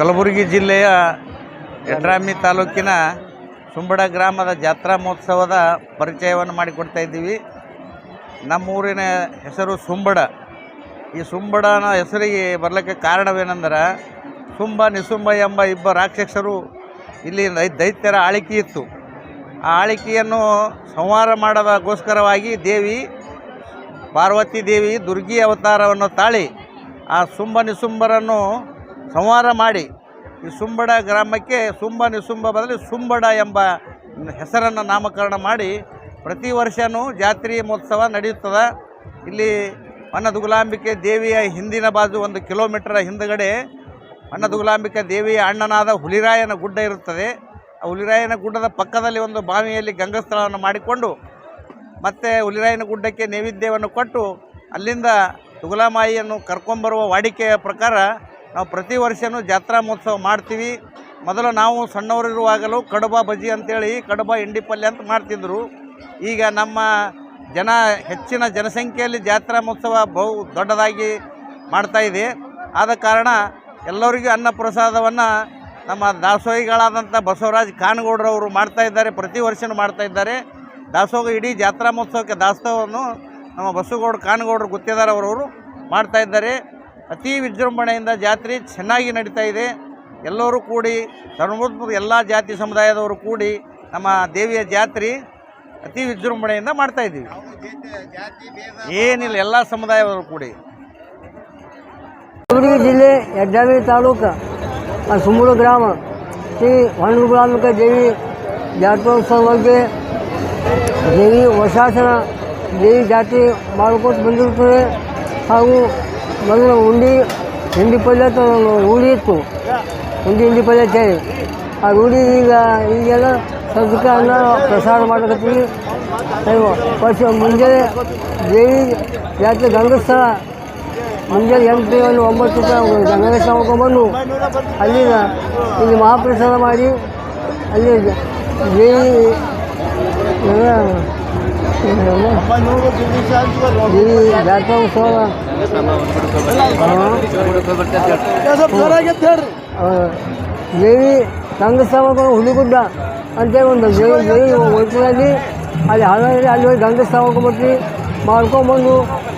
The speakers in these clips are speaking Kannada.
ಕಲಬುರಗಿ ಜಿಲ್ಲೆಯ ಯಡ್ರಾಮಿ ತಾಲೂಕಿನ ಸುಂಬಡ ಗ್ರಾಮದ ಜಾತ್ರಾ ಮಹೋತ್ಸವದ ಪರಿಚಯವನ್ನು ಮಾಡಿಕೊಡ್ತಾ ಇದ್ದೀವಿ. ನಮ್ಮೂರಿನ ಹೆಸರು ಸುಂಬಡ. ಈ ಸುಂಬಡನ ಹೆಸರಿಗೆ ಬರಲಿಕ್ಕೆ ಕಾರಣವೇನೆಂದರೆ ಸುಂಬ, ನಿಸುಂಬ ಎಂಬ ಇಬ್ಬ ರಾಕ್ಷಸರು ಇಲ್ಲಿ ದೈತ್ಯರ ಆಳಿಕೆ ಇತ್ತು. ಆ ಆಳಿಕೆಯನ್ನು ಸಂಹಾರ ಮಾಡೋದಕ್ಕೋಸ್ಕರವಾಗಿ ದೇವಿ ಪಾರ್ವತಿ ದೇವಿ ದುರ್ಗಿ ಅವತಾರವನ್ನು ತಾಳಿ ಆ ಸುಂಬ, ನಿಸುಂಬರನ್ನು ಸಂಹಾರ ಮಾಡಿ ಈ ಸುಂಬಡ ಗ್ರಾಮಕ್ಕೆ ಸುಂಬ ನಿಸುಂಬ ಬದಲು ಸುಂಬಡ ಎಂಬ ಹೆಸರನ್ನು ನಾಮಕರಣ ಮಾಡಿ ಪ್ರತಿ ವರ್ಷವೂ ಜಾತ್ರೆ ಮಹೋತ್ಸವ ನಡೆಯುತ್ತದೆ. ಇಲ್ಲಿ ಅನ್ನದುಗುಲಾಂಬಿಕೆ ದೇವಿಯ ಹಿಂದಿನ ಬಾಜು ಒಂದು ಕಿಲೋಮೀಟರ್ ಹಿಂದುಗಡೆ ಅನ್ನದುಗುಲಾಂಬಿಕೆ ದೇವಿಯ ಅಣ್ಣನಾದ ಹುಲಿರಾಯನ ಗುಡ್ಡ ಇರುತ್ತದೆ. ಆ ಹುಲಿರಾಯನ ಗುಡ್ಡದ ಪಕ್ಕದಲ್ಲಿ ಒಂದು ಬಾವಿಯಲ್ಲಿ ಗಂಗಸ್ಥಳವನ್ನು ಮಾಡಿಕೊಂಡು ಮತ್ತು ಹುಲಿರಾಯನ ಗುಡ್ಡಕ್ಕೆ ನೈವೇದ್ಯವನ್ನು ಕೊಟ್ಟು ಅಲ್ಲಿಂದ ತುಗುಲಾಮಾಯಿಯನ್ನು ಕರ್ಕೊಂಬರುವ ವಾಡಿಕೆಯ ಪ್ರಕಾರ ನಾವು ಪ್ರತಿ ವರ್ಷವೂ ಜಾತ್ರಾ ಮಹೋತ್ಸವ ಮಾಡ್ತೀವಿ. ಮೊದಲು ನಾವು ಸಣ್ಣವರಿರುವಾಗಲೂ ಕಡುಬ ಬಜ್ಜಿ ಅಂತೇಳಿ, ಕಡುಬ ಎಂಡಿ ಪಲ್ಯ ಅಂತ ಮಾಡ್ತಿದ್ರು. ಈಗ ನಮ್ಮ ಜನ, ಹೆಚ್ಚಿನ ಜನಸಂಖ್ಯೆಯಲ್ಲಿ ಜಾತ್ರಾ ಮಹೋತ್ಸವ ಬಹು ದೊಡ್ಡದಾಗಿ ಮಾಡ್ತಾ ಇದೆ. ಆದ ಕಾರಣ ಎಲ್ಲರಿಗೂ ಅನ್ನ ಪ್ರಸಾದವನ್ನು ನಮ್ಮ ದಾಸೋಹಿಗಳಾದಂಥ ಬಸವರಾಜ್ ಕಾನಗೌಡರವರು ಮಾಡ್ತಾ ಇದ್ದಾರೆ, ಪ್ರತಿ ವರ್ಷವೂ ಮಾಡ್ತಾ ಇದ್ದಾರೆ. ದಾಸೋಹ ಇಡೀ ಜಾತ್ರಾ ಮಹೋತ್ಸವಕ್ಕೆ ದಾಸೋಹವನ್ನು ನಮ್ಮ ಬಸವಗೌಡ ಕಾನಗೌಡರು ಗುತ್ತೇದಾರವರವರು ಮಾಡ್ತಾ ಇದ್ದಾರೆ. ಅತಿ ವಿಜೃಂಭಣೆಯಿಂದ ಜಾತ್ರೆ ಚೆನ್ನಾಗಿ ನಡೀತಾ ಇದೆ. ಎಲ್ಲರೂ ಕೂಡಿ ಧರ್ಮದ ಎಲ್ಲ ಜಾತಿ ಸಮುದಾಯದವರು ಕೂಡಿ ನಮ್ಮ ದೇವಿಯ ಜಾತ್ರೆ ಅತಿ ವಿಜೃಂಭಣೆಯಿಂದ ಮಾಡ್ತಾ ಇದ್ದೀವಿ. ಏನಿಲ್ಲ, ಎಲ್ಲ ಸಮುದಾಯದವರು ಕೂಡಿ. ಕಲಬುರಗಿ ಜಿಲ್ಲೆ ಯಡ್ಡಾವಿ ತಾಲೂಕು ಸುಮೂರು ಗ್ರಾಮ, ಶ್ರೀ ಹೊನ್ನಗುಲಾಂಬಿಕ ದೇವಿ ಜಾತ್ರೋತ್ಸವ ಬಗ್ಗೆ ದೇವಿ ವರ್ಷಾಸನ ದೇವಿ ಜಾತಿ ಮಾಡ್ಕೊತ ಬಂದಿರುತ್ತದೆ ಹಾಗೂ ಮೊದಲು ಉಂಡಿ, ಹಿಂಡಿ ಪಲ್ಯ ತ ರೂಢಿ ಇತ್ತು. ಉಂಡಿ, ಹಿಂಡಿ ಪಲ್ಯ ಅಂತೇಳಿ ಆ ರೂಢಿ ಈಗ, ಈಗೆಲ್ಲ ಸಂಸ್ಕಾರನ ಪ್ರಸಾರ ಮಾಡಕತ್ತೀವಿ ವರ್ಷ ಮುಂಜಾನೆ ದೇವಿ ಜಾತ್ರೆ ಗಂಗಸ್ಥಳ. ಮುಂಜಾನೆ ಎಂಟು ಒಂದು ಒಂಬತ್ತು ರೂಪಾಯಿ ಗಂಗಾ ತಗೊಂಡ್ಬಂದು ಅಲ್ಲಿನ ಇಲ್ಲಿ ಮಹಾಪ್ರಸಾದ ಮಾಡಿ ಅಲ್ಲಿ ದೇವಿ ದೇವಿ ಜಾತ್ರಾ ಉತ್ಸವ ಆ, ದೇವಿ ಗಂಗಸ್ಥಾವಕ ಹುಲಿಗುಡ್ಡ ಅಂತೇಳಿ ಒಂದು ದೇವಿ ದೇವಿ ಒಟ್ಟಿನಲ್ಲಿ ಅಲ್ಲಿ ಹಳದಲ್ಲಿ ಅಲ್ಲಿ ಹೋಗಿ ಗಂಗಸ್ಥಾವಕ್ಕೆ ಬರ್ತೀವಿ ಮಾಡ್ಕೊಂಬಂದು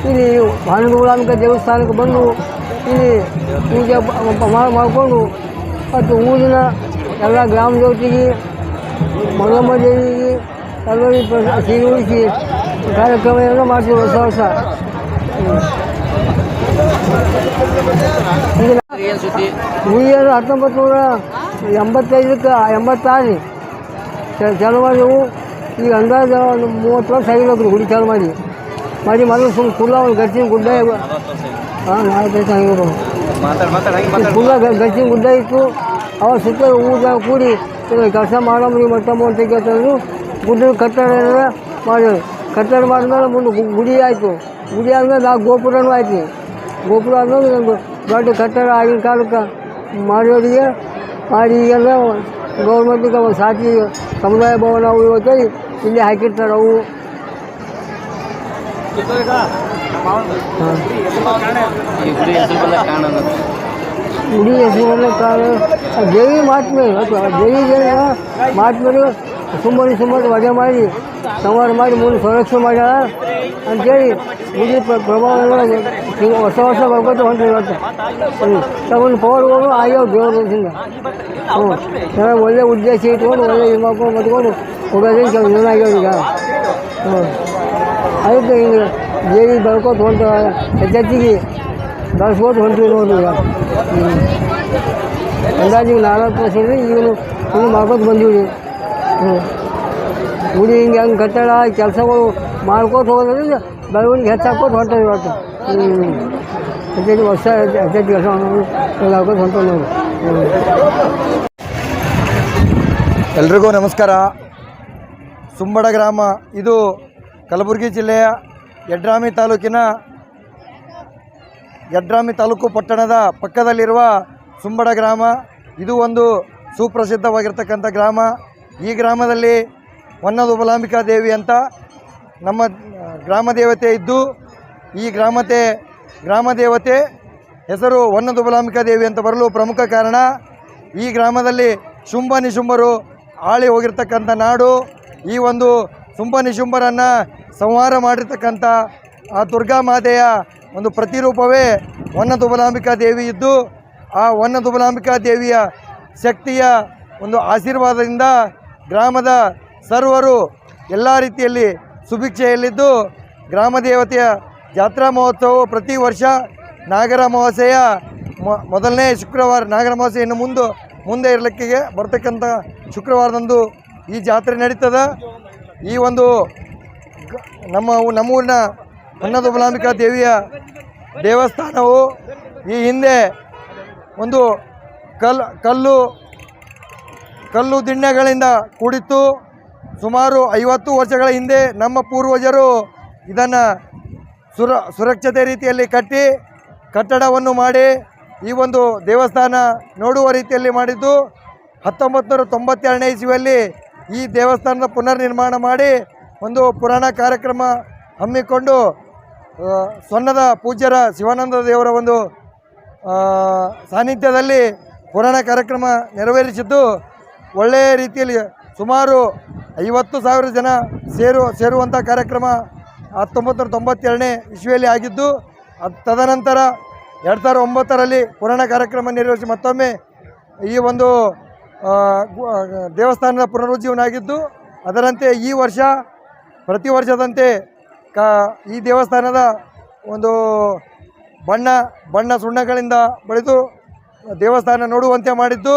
ಇಲ್ಲಿ ಭಾನುಗುಳಾಂಬಿಕ ದೇವಸ್ಥಾನಕ್ಕೆ ಬಂದು ಇಲ್ಲಿ ಪೂಜೆ ಪ- ಮಾ- ಮಾಡಿಕೊಂಡು ಮತ್ತು ಊರಿನ ಎಲ್ಲ ಗ್ರಾಮ ದೇವತೆಗೆ ಮಂಗಮ್ಮ ದೇವಿಗೆ ಸಿಹಿ ಉಳಿಸಿ ಕಾರ್ಯಕ್ರಮ ಎಲ್ಲ ಮಾಡ್ತೀವಿ ಹೊಸ ಹೊಸ ಗುಡಿಯನ್ನು ಹತ್ತೊಂಬತ್ತು ನೂರ ಎಂಬತ್ತೈದಕ್ಕೆ ಎಂಬತ್ತಾರು ಚಾಲು ಮಾಡಿದೆವು ಈಗ ಅಂದಾಜು ಒಂದು ಮೂವತ್ತು ವರ್ಷ ಆಗಿರೋದು ಗುಡಿ ಚಾಲು ಮಾಡಿ ಮಾಡಿ ಮೊದಲು ಸುಮ್ಮನೆ ಫುಲ್ಲ ಒಂದು ಗಚ್ಚಿನ ಗುಡ್ಡ ಹಾಂ ನಾಲ್ಕು ಫುಲ್ಲ ಆಗಿರೋದು ಕುಲ್ಲ ಗುಡ್ಡ ಇತ್ತು ಅವಾಗ ಸುತ್ತ ಊಟ ಕೂಡಿ ಕೆಲಸ ಮಾಡಮ್ರಿ ಮಟ್ಟಮ್ಮ ಅಂತ ಕೇಳ್ತಾರು ಗುಡ್ಡ ಕಟ್ಟಡ ಎಲ್ಲ ಮಾಡಿದ್ರು ಕಟ್ಟಡ ಮಾಡಿದ್ಮೇಲೆ ಮುಂದೆ ಗು- ಗುಡಿ ಆಯಿತು ಗುಡಿ ಆದ್ಮೇಲೆ ಆ ಗೋಪುರನೂ ಆಯ್ತು ಗೋಪುರ ಆದ್ಮೇಲೆ ಒಂದು ದೊಡ್ಡ ಕಟ್ಟಡ ಆಗಿನ ಕಾಲಕ್ಕೆ ಮಾಡೋರಿಗೆ ಮಾಡಿ ಈಗೆಲ್ಲ ಗೌರ್ಮೆಂಟಿಗೆ ಒಂದು ಸಾತಿ ಸಮುದಾಯ ಭವನ ಅವು ಇವತ್ತು ಇಲ್ಲಿ ಹಾಕಿರ್ತಾರೆ ಅವು ಗುಡಿ ಹೆಸರು ಕಾರಣ ದೇವಿ ಮಾತ್ಮೆ ಅಥವಾ ದೇವಿ ದೇವಿಯ ಮಾತ್ಮೆರು ಸುಮ್ಮನೆ ಸುಮ್ಮನೆ ವಜೆ ಮಾಡಿ ಸಂಹಾರ ಮಾಡಿ ಮುಂದೆ ಸಂರಕ್ಷಣೆ ಮಾಡ್ಯಾರ ಅಂತೇಳಿ ಗುಡಿ ಪ್ರ- ಪ್ರಭಾವ ಎಲ್ಲ ಹಿಂಗೆ ಹೊಸ ವರ್ಷ ಬರ್ಕೊತ ಹೊಂಟ್ರಿ ಇವತ್ತು ಹ್ಞೂ ತಗೊಂಡು ಪವರ್ಗಳು ಆಗ್ಯಾವ ದೇವ್ರ ದರ್ಶನ ಹ್ಞೂ ಚೆನ್ನಾಗಿ ಒಳ್ಳೆ ಉದ್ದೇಶ ಇಟ್ಕೊಂಡು ಒಳ್ಳೆ ಇದು ಮಾಡ್ಕೊಂಡು ಮತ್ಕೊಂಡು ಹೋಗೋದೇ ಕೆಲವು ಜನ ಆಗ್ಯಾವ ಈಗ ಹ್ಞೂ ಅದಕ್ಕೆ ಹಿಂಗೆ ದೇವಿ ಬರ್ಕೋತ ಹೊಂಟ ಹೆಚ್ಚೆಚ್ಚಿಗೆ ಬೆಳೆಸ್ಕೋತ ಹೊಂಟಿವಿ ನೋಡ್ರಿ ಈಗ ಹ್ಞೂ ಅಂದಾಜಿಗೆ ನಾಲ್ಕು ವರ್ಷ ಇದ್ರಿ ಈಗಲೂ ಹಿಂಗೆ ಮಾಡ್ಕೋತ ಬಂದೀವಿ ಹ್ಞೂ ಗುಡಿ ಹಿಂಗೆ ಹಂಗೆ ಕಟ್ಟಡ, ಕೆಲಸಗಳು ಮಾಡ್ಕೋತ ಹೋಗೋದ್ರಿಂದ ಬೆಳವಣಿಗೆ ಹೆಚ್ಚಾಕೋತ ಹೊಂಟದ ಇವತ್ತು. ಹ್ಞೂ ವರ್ಷ ಹದಿನೈದು ಕೆಲಸ ಹಾಕೋದು ಹೊಂಟ ನೋಡಿ ಎಲ್ರಿಗೂ ನಮಸ್ಕಾರ. ಸುಂಬಡ ಗ್ರಾಮ, ಇದು ಕಲಬುರಗಿ ಜಿಲ್ಲೆಯ ಯಡ್ರಾಮಿ ತಾಲೂಕಿನ ಯಡ್ರಾಮಿ ತಾಲೂಕು ಪಟ್ಟಣದ ಪಕ್ಕದಲ್ಲಿರುವ ಸುಂಬಡ ಗ್ರಾಮ. ಇದು ಒಂದು ಸುಪ್ರಸಿದ್ಧವಾಗಿರ್ತಕ್ಕಂಥ ಗ್ರಾಮ. ಈ ಗ್ರಾಮದಲ್ಲಿ ಹೊನ್ನದುಬಲಾಂಬಿಕಾ ದೇವಿ ಅಂತ ನಮ್ಮ ಗ್ರಾಮ ದೇವತೆ ಇದ್ದು, ಈ ಗ್ರಾಮತೆ, ಗ್ರಾಮ ದೇವತೆ ಹೆಸರು ಹೊನ್ನದುಬಲಾಂಬಿಕಾ ದೇವಿ ಅಂತ ಬರಲು ಪ್ರಮುಖ ಕಾರಣ, ಈ ಗ್ರಾಮದಲ್ಲಿ ಶುಂಭ ನಿಶುಂಭರು ಆಳಿ ಹೋಗಿರ್ತಕ್ಕಂಥ ನಾಡು, ಈ ಒಂದು ಶುಂಭ ನಿಶುಂಭರನ್ನು ಸಂಹಾರ ಮಾಡಿರ್ತಕ್ಕಂಥ ಆ ದುರ್ಗಾ ಮಾತೆಯ ಒಂದು ಪ್ರತಿರೂಪವೇ ಹೊನ್ನದುಬಲಾಂಬಿಕಾ ದೇವಿ ಇದ್ದು, ಆ ವನ್ನ ದುಬಲಾಂಬಿಕಾ ದೇವಿಯ ಶಕ್ತಿಯ ಒಂದು ಆಶೀರ್ವಾದದಿಂದ ಗ್ರಾಮದ ಸರ್ವರು ಎಲ್ಲ ರೀತಿಯಲ್ಲಿ ಸುಭಿಕ್ಷೆಯಲ್ಲಿದ್ದು ಗ್ರಾಮ ದೇವತೆಯ ಜಾತ್ರಾ ಮಹೋತ್ಸವವು ಪ್ರತಿ ವರ್ಷ ನಾಗರ ಅಮಾವಾಸ್ಯೆಯ ಮೊದಲನೇ ಶುಕ್ರವಾರ, ನಾಗರ ಅಮಾವಾಸ್ಯೆ ಮುಂದೆ ಮುಂದೆ ಇರಲಿಕ್ಕೆ ಬರ್ತಕ್ಕಂಥ ಶುಕ್ರವಾರದಂದು ಈ ಜಾತ್ರೆ ನಡೀತದೆ. ಈ ಒಂದು ನಮ್ಮ ನಮ್ಮೂರಿನ ಅನ್ನದುಬಲಾಂಬಿಕಾ ದೇವಿಯ ದೇವಸ್ಥಾನವು ಈ ಹಿಂದೆ ಒಂದು ಕಲ್, ಕಲ್ಲು ಕಲ್ಲು ದಿಣ್ಣೆಗಳಿಂದ ಕೂಡಿತ್ತು. ಸುಮಾರು ಐವತ್ತು ವರ್ಷಗಳ ಹಿಂದೆ ನಮ್ಮ ಪೂರ್ವಜರು ಇದನ್ನು ಸುರ, ಸುರಕ್ಷತೆ ರೀತಿಯಲ್ಲಿ ಕಟ್ಟಿ ಕಟ್ಟಡವನ್ನು ಮಾಡಿ ಈ ಒಂದು ದೇವಸ್ಥಾನ ನೋಡುವ ರೀತಿಯಲ್ಲಿ ಮಾಡಿದ್ದು. ಹತ್ತೊಂಬತ್ತು ನೂರ ತೊಂಬತ್ತೆರಡನೇ ಇಸ್ವಿಯಲ್ಲಿ ಈ ದೇವಸ್ಥಾನದ ಪುನರ್ನಿರ್ಮಾಣ ಮಾಡಿ ಒಂದು ಪುರಾಣ ಕಾರ್ಯಕ್ರಮ ಹಮ್ಮಿಕೊಂಡು ಸ್ವರ್ಣದ ಪೂಜ್ಯರ ಶಿವಾನಂದ ದೇವರ ಒಂದು ಸಾನ್ನಿಧ್ಯದಲ್ಲಿ ಪುರಾಣ ಕಾರ್ಯಕ್ರಮ ನೆರವೇರಿಸಿದ್ದು. ಒಳ್ಳೆಯ ರೀತಿಯಲ್ಲಿ ಸುಮಾರು ಐವತ್ತು ಸಾವಿರ ಜನ ಸೇರು ಸೇರುವಂಥ ಕಾರ್ಯಕ್ರಮ ಹತ್ತೊಂಬತ್ತು ನೂರ ತೊಂಬತ್ತೆರಡನೇ ಆಗಿದ್ದು, ಅದು ತದನಂತರ ಎರಡು ಸಾವಿರದ ಒಂಬತ್ತರಲ್ಲಿ ಪುರಾಣ ಕಾರ್ಯಕ್ರಮ ನೆರವೇರಿಸಿ ಮತ್ತೊಮ್ಮೆ ಈ ಒಂದು ದೇವಸ್ಥಾನದ ಪುನರುಜ್ಜೀವನ ಆಗಿದ್ದು, ಅದರಂತೆ ಈ ವರ್ಷ, ಪ್ರತಿ ವರ್ಷದಂತೆ ಕ, ಈ ದೇವಸ್ಥಾನದ ಒಂದು ಬಣ್ಣ ಬಣ್ಣ ಸುಣ್ಣಗಳಿಂದ ಬಳಿದು ದೇವಸ್ಥಾನ ನೋಡುವಂತೆ ಮಾಡಿದ್ದು.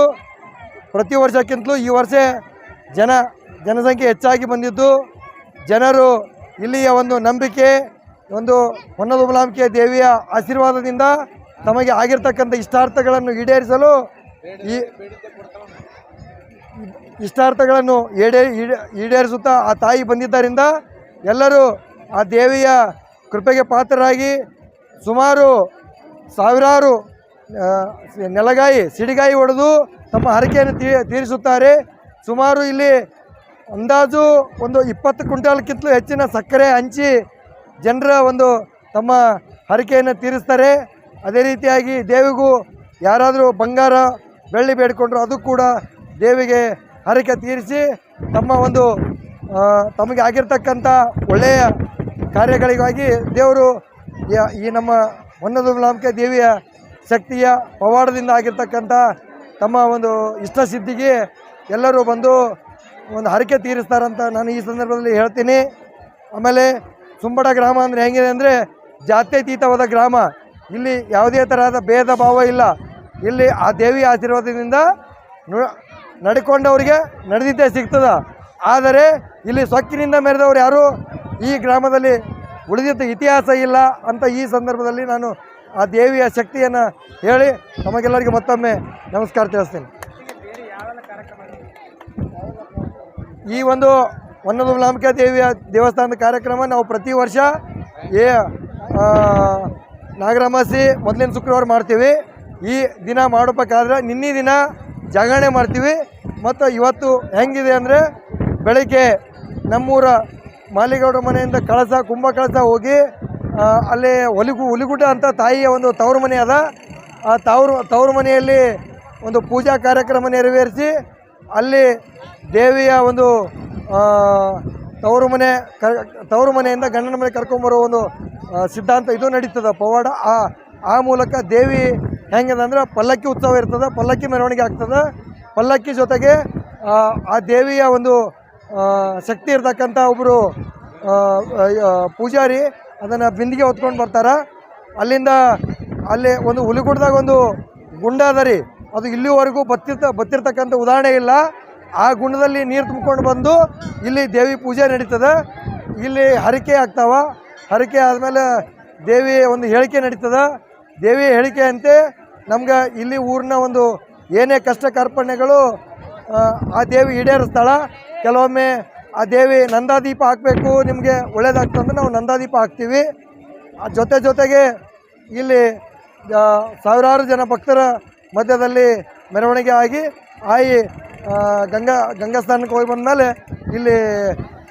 ಪ್ರತಿ ವರ್ಷಕ್ಕಿಂತಲೂ ಈ ವರ್ಷ ಜನ, ಜನಸಂಖ್ಯೆ ಹೆಚ್ಚಾಗಿ ಬಂದಿದ್ದು. ಜನರು ಇಲ್ಲಿಯ ಒಂದು ನಂಬಿಕೆ, ಒಂದು ಹೊನ್ನದುಬಲಾಂಬಿಕೆ ದೇವಿಯ ಆಶೀರ್ವಾದದಿಂದ ತಮಗೆ ಆಗಿರ್ತಕ್ಕಂಥ ಇಷ್ಟಾರ್ಥಗಳನ್ನು ಈಡೇರಿಸಲು ಈ ಇಷ್ಟಾರ್ಥಗಳನ್ನು ಈಡೇ- ಈಡೇರಿಸುತ್ತಾ ಆ ತಾಯಿ ಬಂದಿದ್ದರಿಂದ ಎಲ್ಲರೂ ಆ ದೇವಿಯ ಕೃಪೆಗೆ ಪಾತ್ರರಾಗಿ ಸುಮಾರು ಸಾವಿರಾರು ನೆಲಗಾಯಿ, ಸಿಡಿಗಾಯಿ ಹೊಡೆದು ತಮ್ಮ ಹರಕೆಯನ್ನು ತೀರಿಸುತ್ತಾರೆ. ಸುಮಾರು ಇಲ್ಲಿ ಅಂದಾಜು ಒಂದು ಇಪ್ಪತ್ತು ಕ್ವಿಂಟಾಲ್ಗಿಂತಲೂ ಹೆಚ್ಚಿನ ಸಕ್ಕರೆ ಹಂಚಿ ಜನರ ಒಂದು ತಮ್ಮ ಹರಕೆಯನ್ನು ತೀರಿಸ್ತಾರೆ. ಅದೇ ರೀತಿಯಾಗಿ ದೇವಿಗೂ ಯಾರಾದರೂ ಬಂಗಾರ, ಬೆಳ್ಳಿ ಬೇಡಿಕೊಂಡ್ರು ಅದು ಕೂಡ ದೇವಿಗೆ ಹರಕೆ ತೀರಿಸಿ ತಮ್ಮ ಒಂದು ತಮಗೆ ಆಗಿರ್ತಕ್ಕಂಥ ಒಳ್ಳೆಯ ಕಾರ್ಯಗಳಿಗಾಗಿ ದೇವರು ಈ ನಮ್ಮ ಹೊನ್ನದುಬಲಾಂಬಿಕೆ ದೇವಿಯ ಶಕ್ತಿಯ ಪವಾಡದಿಂದ ಆಗಿರ್ತಕ್ಕಂಥ ತಮ್ಮ ಒಂದು ಇಷ್ಟ ಸಿದ್ಧಿಗೆ ಎಲ್ಲರೂ ಬಂದು ಒಂದು ಹರಕೆ ತೀರಿಸ್ತಾರಂತ ನಾನು ಈ ಸಂದರ್ಭದಲ್ಲಿ ಹೇಳ್ತೀನಿ. ಆಮೇಲೆ ಸುಂಬಡ ಗ್ರಾಮ ಅಂದರೆ ಹೆಂಗಿದೆ ಅಂದರೆ ಜಾತ್ಯತೀತವಾದ ಗ್ರಾಮ. ಇಲ್ಲಿ ಯಾವುದೇ ತರಹದ ಭೇದ ಭಾವ ಇಲ್ಲ. ಇಲ್ಲಿ ಆ ದೇವಿ ಆಶೀರ್ವಾದದಿಂದ ನಡ್ಕೊಂಡವ್ರಿಗೆ ನಡ್ಕೊಂಡವರಿಗೆ ನಡೆದಿದ್ದೇ ಸಿಗ್ತದೆ. ಆದರೆ ಇಲ್ಲಿ ಸೊಕ್ಕಿನಿಂದ ಮೆರೆದವರು ಯಾರು? ಈ ಗ್ರಾಮದಲ್ಲಿ ಉಳಿದಿದ್ದ ಇತಿಹಾಸ ಇಲ್ಲ ಅಂತ ಈ ಸಂದರ್ಭದಲ್ಲಿ ನಾನು ಆ ದೇವಿಯ ಶಕ್ತಿಯನ್ನು ಹೇಳಿ ನಮಗೆಲ್ಲರಿಗೆ ಮತ್ತೊಮ್ಮೆ ನಮಸ್ಕಾರ ತಿಳಿಸ್ತೀನಿ. ಈ ಒಂದು ಹೊನ್ನದುಬಲಾಂಬಿಕಾ ದೇವಿಯ ದೇವಸ್ಥಾನದ ಕಾರ್ಯಕ್ರಮ ನಾವು ಪ್ರತಿ ವರ್ಷ ಏ ನಾಗರಮಾಸಿ ಮೊದಲಿನ ಶುಕ್ರವಾರ ಮಾಡ್ತೀವಿ. ಈ ದಿನ ಮಾಡಬೇಕಾದ್ರೆ ನಿನ್ನೆ ದಿನ ಜಾಗರಣೆ ಮಾಡ್ತೀವಿ. ಮತ್ತು ಇವತ್ತು ಹೆಂಗಿದೆ ಅಂದರೆ ಬೆಳಗ್ಗೆ ನಮ್ಮೂರ ಮಾಲಿಗೌಡ ಮನೆಯಿಂದ ಕಳಸ ಕುಂಭ ಕಳಸ ಹೋಗಿ ಅಲ್ಲಿ ಒಲಿಗು ಹುಲಿಗುಡ್ಡ ಅಂತ ತಾಯಿಯ ಒಂದು ತವರು ಮನೆ ಅದ. ಆ ತವರು ತವರು ಮನೆಯಲ್ಲಿ ಒಂದು ಪೂಜಾ ಕಾರ್ಯಕ್ರಮ ನೆರವೇರಿಸಿ ಅಲ್ಲಿ ದೇವಿಯ ಒಂದು ತವರು ಮನೆ ಕ ತವರು ಮನೆಯಿಂದ ಗಂಡನ ಮನೆ ಕರ್ಕೊಂಬರೋ ಒಂದು ಸಿದ್ಧಾಂತ ಇದು ನಡೀತದೆ. ಪವಾಡ ಆ ಆ ಮೂಲಕ ದೇವಿ ಹೆಂಗಿದೆ ಅಂದ್ರೆ ಪಲ್ಲಕ್ಕಿ ಉತ್ಸವ ಇರ್ತದೆ ಪಲ್ಲಕ್ಕಿ ಮೆರವಣಿಗೆ ಆಗ್ತದೆ. ಪಲ್ಲಕ್ಕಿ ಜೊತೆಗೆ ಆ, ದೇವಿಯ ಒಂದು ಶಕ್ತಿ ಇರ್ತಕ್ಕಂಥ ಒಬ್ಬರು ಪೂಜಾರಿ ಅದನ್ನು ಬಿಂದಿಗೆ ಹೊತ್ಕೊಂಡು ಬರ್ತಾರೆ. ಅಲ್ಲಿಂದ ಅಲ್ಲಿ ಒಂದು ಹುಲಿಗುಡ್ದಾಗ ಒಂದು ಗುಂಡ ಅದ ರೀ. ಅದು ಇಲ್ಲಿವರೆಗೂ ಬತ್ತಿರ್ತ ಬತ್ತಿರ್ತಕ್ಕಂಥ ಉದಾಹರಣೆ ಇಲ್ಲ. ಆ ಗುಂಡದಲ್ಲಿ ನೀರು ತುಂಬಿಕೊಂಡು ಬಂದು ಇಲ್ಲಿ ದೇವಿ ಪೂಜೆ ನಡೀತದೆ. ಇಲ್ಲಿ ಹರಿಕೆ ಆಗ್ತಾವ. ಹರಿಕೆ ಆದಮೇಲೆ ದೇವಿ ಒಂದು ಹೇಳಿಕೆ ನಡೀತದೆ. ದೇವಿ ಹೇಳಿಕೆ ಅಂತೆ ನಮ್ಗೆ ಇಲ್ಲಿ ಊರಿನ ಒಂದು ಏನೇ ಕಷ್ಟ ಕಾರ್ಪಣ್ಯಗಳು ಆ, ದೇವಿ ಈಡೇರಿಸ್ತಾಳ. ಕೆಲವೊಮ್ಮೆ ಆ ದೇವಿ ನಂದಾದೀಪ ಹಾಕಬೇಕು, ನಿಮಗೆ ಒಳ್ಳೇದಾಗ್ತಂದ್ರೆ ನಾವು ನಂದಾದೀಪ ಹಾಕ್ತೀವಿ. ಆ ಜೊತೆ ಜೊತೆಗೆ ಇಲ್ಲಿ ಸಾವಿರಾರು ಜನ ಭಕ್ತರ ಮಧ್ಯದಲ್ಲಿ ಮೆರವಣಿಗೆ ಆಗಿ, ಆಯಿ ಗಂಗಾ ಗಂಗಾ ಸ್ನಾನಕ್ಕೆ ಹೋಗಿ ಬಂದಮೇಲೆ ಇಲ್ಲಿ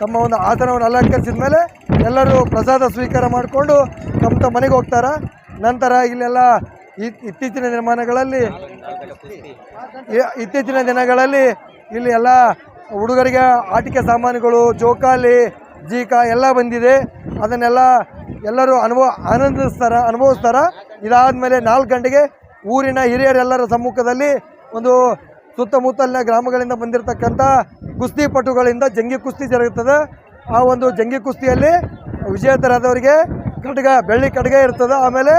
ತಮ್ಮ ಒಂದು ಆಸನವನ್ನು ಅಲಂಕರಿಸಿದ ಮೇಲೆ ಎಲ್ಲರೂ ಪ್ರಸಾದ ಸ್ವೀಕಾರ ಮಾಡಿಕೊಂಡು ತಮ್ಮ ತಮ್ಮ ಮನೆಗೆ ಹೋಗ್ತಾರೆ. ನಂತರ ಇಲ್ಲೆಲ್ಲ ಇತ್ತೀಚಿನ ನಿರ್ಮಾಣಗಳಲ್ಲಿ ಇತ್ತೀಚಿನ ದಿನಗಳಲ್ಲಿ ಇಲ್ಲಿ ಎಲ್ಲ ಹುಡುಗರಿಗೆ ಆಟಿಕೆ ಸಾಮಾನುಗಳು, ಜೋಕಾಲಿ, ಜೀಕ ಎಲ್ಲ ಬಂದಿದೆ. ಅದನ್ನೆಲ್ಲ ಎಲ್ಲರೂ ಅನುಭವ ಆನಂದಿಸ್ತಾರ, ಅನುಭವಿಸ್ತಾರ. ಇದಾದಮೇಲೆ ನಾಲ್ಕು ಗಂಟೆಗೆ ಊರಿನ ಹಿರಿಯರೆಲ್ಲರ ಸಮ್ಮುಖದಲ್ಲಿ ಒಂದು ಸುತ್ತಮುತ್ತಲಿನ ಗ್ರಾಮಗಳಿಂದ ಬಂದಿರತಕ್ಕಂಥ ಕುಸ್ತಿಪಟುಗಳಿಂದ ಜಂಗಿ ಕುಸ್ತಿ ಜರುಗುತ್ತದೆ. ಆ ಒಂದು ಜಂಗಿ ಕುಸ್ತಿಯಲ್ಲಿ ವಿಜೇತರಾದವರಿಗೆ ಕಡ್ಗ ಬೆಳ್ಳಿ ಕಡ್ಗ ಇರ್ತದೆ. ಆಮೇಲೆ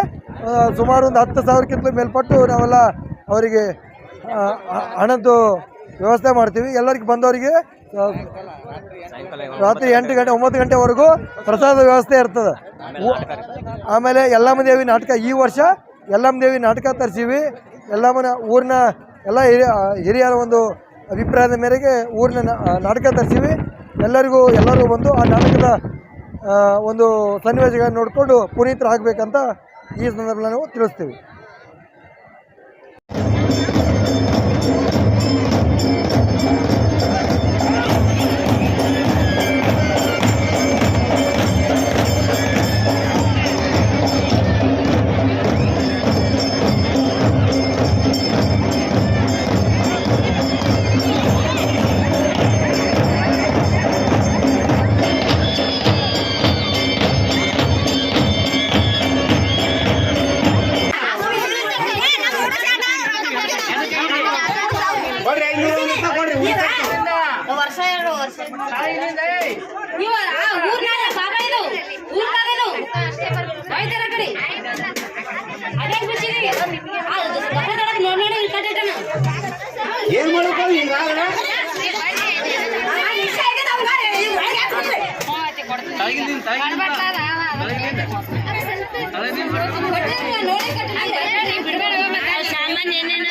ಸುಮಾರು ಒಂದು ಹತ್ತು ಸಾವಿರಕ್ಕಿಂತ ಮೇಲ್ಪಟ್ಟು ನಾವೆಲ್ಲ ಅವರಿಗೆ ಹಣದ್ದು ವ್ಯವಸ್ಥೆ ಮಾಡ್ತೀವಿ. ಎಲ್ಲರಿಗೆ ಬಂದವರಿಗೆ ರಾತ್ರಿ ಎಂಟು ಗಂಟೆ ಒಂಬತ್ತು ಗಂಟೆವರೆಗೂ ಪ್ರಸಾದ ವ್ಯವಸ್ಥೆ ಇರ್ತದೆ. ಆಮೇಲೆ ಯಲ್ಲಮ್ಮ ದೇವಿ ನಾಟಕ ಈ ವರ್ಷ ಯಲ್ಲಮ್ಮ ದೇವಿ ನಾಟಕ ತರಿಸೀವಿ. ಎಲ್ಲಮ್ಮನ ಊರಿನ ಎಲ್ಲ ಹಿರಿಯ ಹಿರಿಯರ ಒಂದು ಅಭಿಪ್ರಾಯದ ಮೇರೆಗೆ ಊರಿನ ನಾಟಕ ತರಿಸೀವಿ. ಎಲ್ಲರಿಗೂ ಎಲ್ಲರೂ ಬಂದು ಆ ನಾಟಕದ ಒಂದು ಸನ್ನಿವೇಶಗಳನ್ನು ನೋಡಿಕೊಂಡು ಪುನೀತರಾಗಬೇಕಂತ ಈ ಸಂದರ್ಭದಲ್ಲಿ ನಾವು ತಿಳಿಸ್ತೀವಿ. ಏನ್ ಮಾಡ್ಬೇಕು ಹಿಂಗಾದ್ರೆ ಸಾಮಾನ್ಯ ಏನೇನು